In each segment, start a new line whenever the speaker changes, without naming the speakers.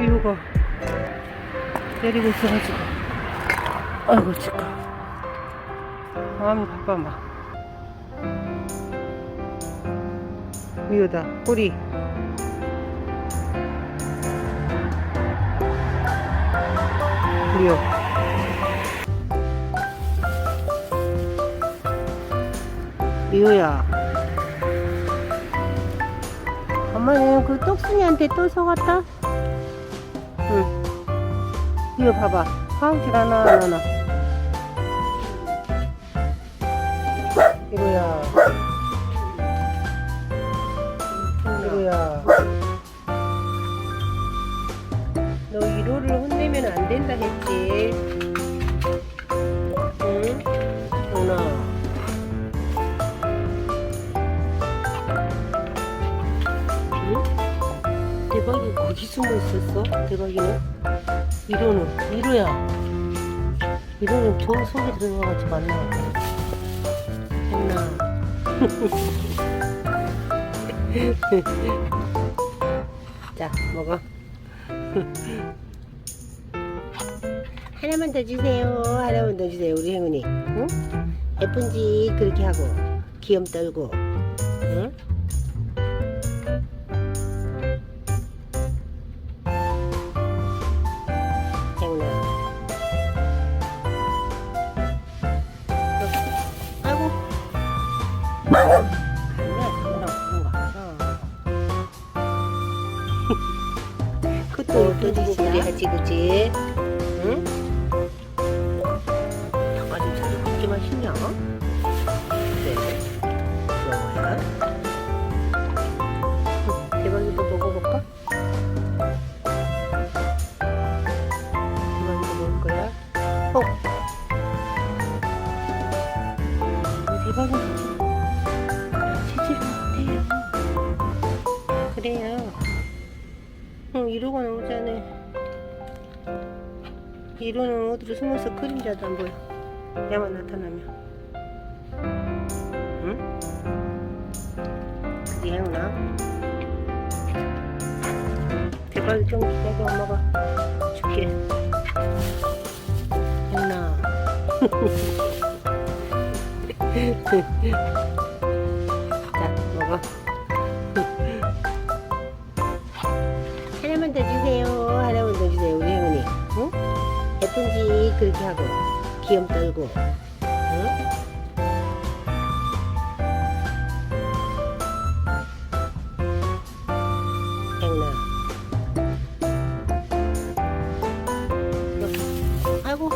비호가 내리고 있어가지고. 아이고 치까 마음이 바빠마. 미우다 꼬리. 미우 미우야. 엄마는 그 똑순이한테 또 속았다? 응. 이거 봐봐. 파우치가 하나, 하나, 하나. 이거야. 이거야. 미로는 저 속에 들어가가지고 만나 했나 자 먹어. 하나만 더 주세요. 하나만 더 주세요 우리 행운이. 응? 예쁜지 그렇게 하고 귀염 떨고 이러고 나오자네. 이러는 어디로 숨어서 그림자도 안 보여. 야만 나타나면. 응? 그게 행운아? 대박이 좀 기다려 엄마가. 줄게. 행운아. 자 먹어 하고 귀염 떨고 응? 행운아 너, 아이고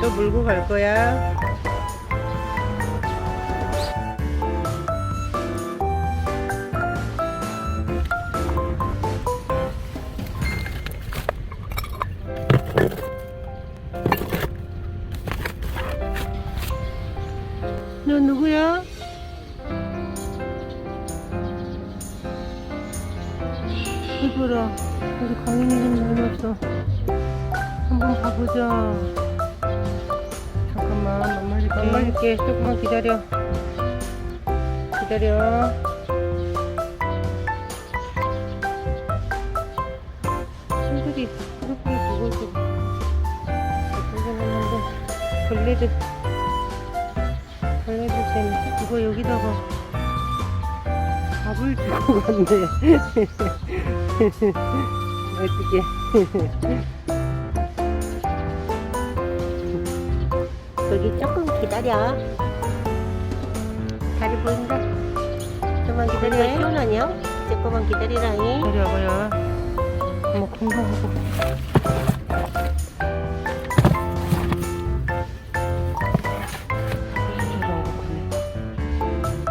또 물고 갈 거야? 너 누구야? 이보라 우리 강인이 좀 닮았어 한번 봐보자 맘말릴게. 조금만 기다려. 기다려. 친구들이 그렇게 보고 있어. 벌레들. 벌레들 때문에 이거 여기다가 밥을 주고 간대 어떻게 여기 조금 기다려 다리 보인다 조금만 기다려 시원하냐 조금만 기다리라잉 기다려봐요 뭐 금방 하고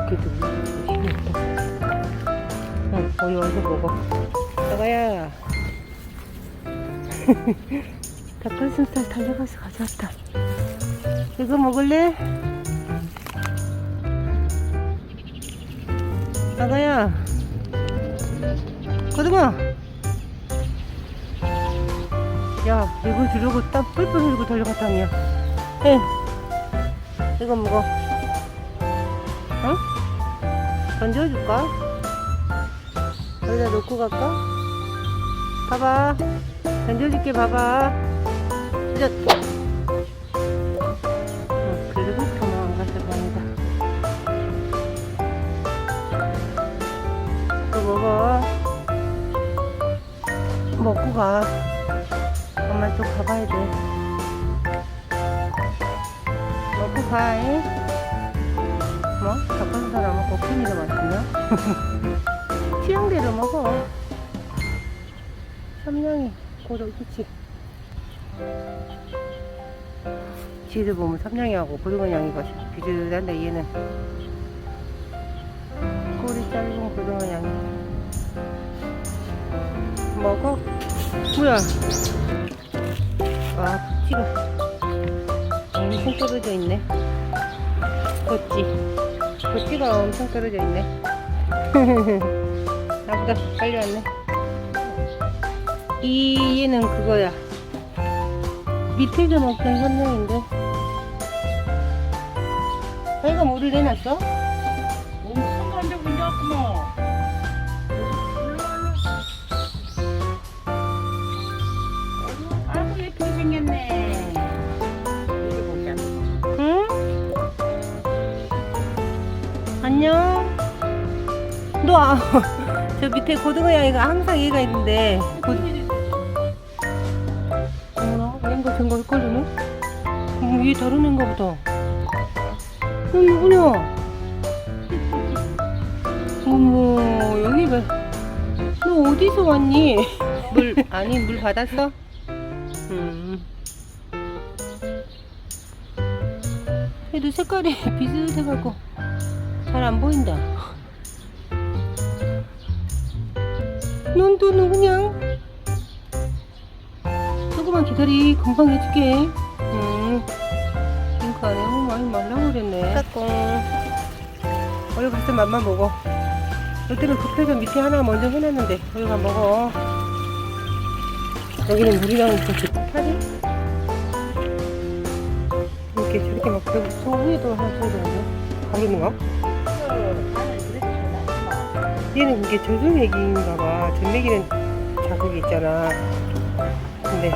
그래도 힘이 없다. 응, 어디 와서 먹어. 나가야. 닭가슴살 달려가서 가져왔다. 이거 먹을래? 나가야. 거둥아. 야, 이거 주려고 땀 뿔뿔 흘리고 달려갔다며. 에. 이거 먹어. 어? 던져줄까? 여기다 놓고 갈까? 봐봐. 던져줄게, 봐봐. 자. 어, 먹고 가. 엄마 또 가봐야 돼. 먹고 가, 잉? 뭐? 닭가슴살 안 먹고 팬이가 맛있냐? 취향대로 먹어. 삼양이 고등 그치? 지들 보면 삼양이하고 고등어 양이가 비슷한데 얘는 꼬리 짧은 고등어 양이 먹어? 뭐야? 아 찌가 엄청 떨어져 있네 그치? 고치가 엄청 떨어져 있네. 나보다 빨리 왔네. 이 얘는 그거야. 밑에서 먹던 현명인데. 애가 물을 내놨어? 너 아, 저 밑에 고등어 양이가 항상 얘가 있는데. 고... 어머나, 왠가 된거 헷갈리네? 음, 얘 다른 애인가 보다. 너 누구냐? 어머, 여기 왜? 너 어디서 왔니? 물, 아니, 물 받았어? 음. 얘도 색깔이 비슷해갖고 잘 안 보인다. 넌또 누구냐? 조금만 기다리. 금방 해줄게. 응. 잉크 안에 너무 많이 말라버렸네. 까꿍. 어디 가서 맘만 먹어. 이때는 급해서 밑에 하나 먼저 해놨는데 가 먹어. 여기는 물이 나오니까 좋다지? 이렇게 저렇게 막 저, 저 위에도 하나 들어가네. 가루는가? 얘는 그게 저승맥인가 봐. 전맥이는 자국이 있잖아. 근데,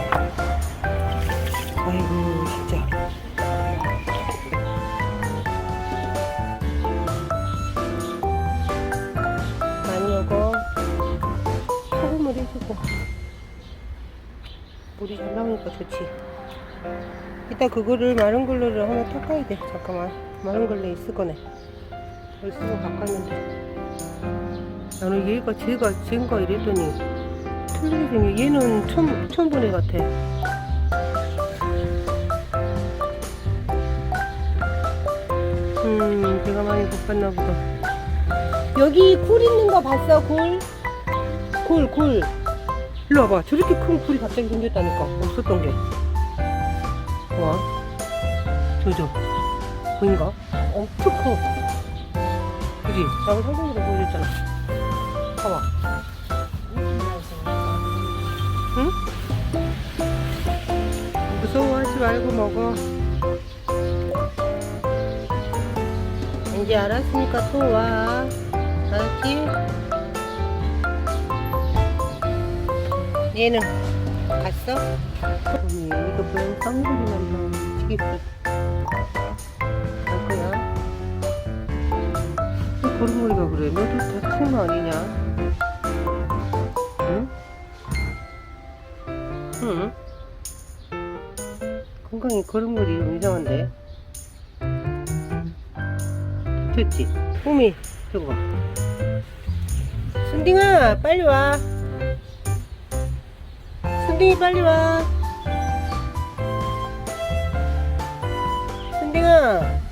아이고, 진짜. 많이 먹어. 소금을 해주고. 물이 잘 나오니까 좋지. 이따 그거를 마른 걸로를 하나 닦아야 돼. 잠깐만. 마른 걸로 있을 거네. 쓰고 바꿨는데. 나는 얘가 제가 쟤인가 이랬더니 틀리게 생겨. 얘는 본애 같아. 음, 제가 많이 못 봤나 보다. 여기 굴 있는 거 봤어, 굴? 굴, 굴. 일로 와봐. 저렇게 큰 굴이 갑자기 생겼다니까. 없었던 게. 와. 저저. 보인가? 엄청 커. 그지? 나가 설명으로 보여줬잖아. 봐봐. 응? 무서워하지 말고 먹어. 이제 알았으니까 또 와. 알았지? 얘는 갔어? 아니, 이거 보면 쌍둥이만 나오는 튀김. 거야. 이 고름머리가 그래. 너도 다친거 아니냐? 응? 건강히 걸음걸이 좀 이상한데? 됐지? 호미, 저거 봐. 순딩아, 빨리 와. 순딩이 빨리 와. 순딩아.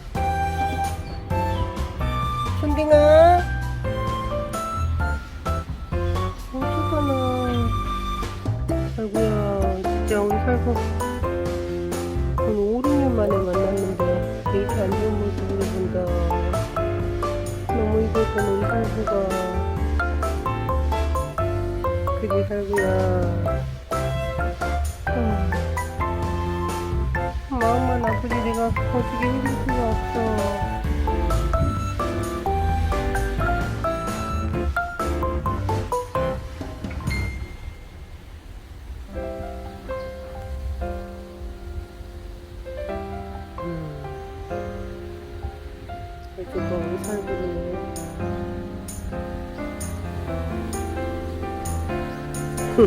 음,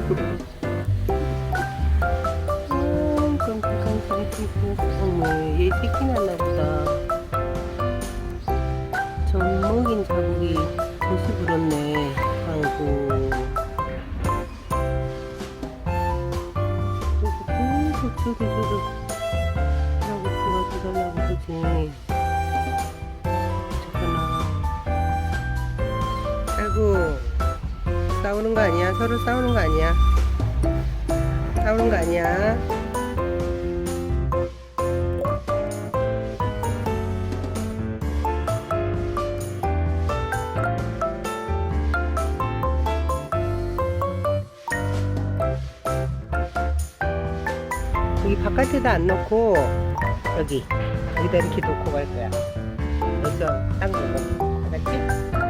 좀 건강식이 있고 어머 얘 새끼 났나 보다 전 먹인 자국이 도시 불었네 아이고 그래서 계속 저도 저도 하고 도와주달라고 그러지 싸우는 거 아니야 서로 싸우는 거 아니야 싸우는 거 아니야 여기 바깥에다 안 놓고 여기 여기다 이렇게 놓고 갈 거야. 여기서 딱 놓고 알았지?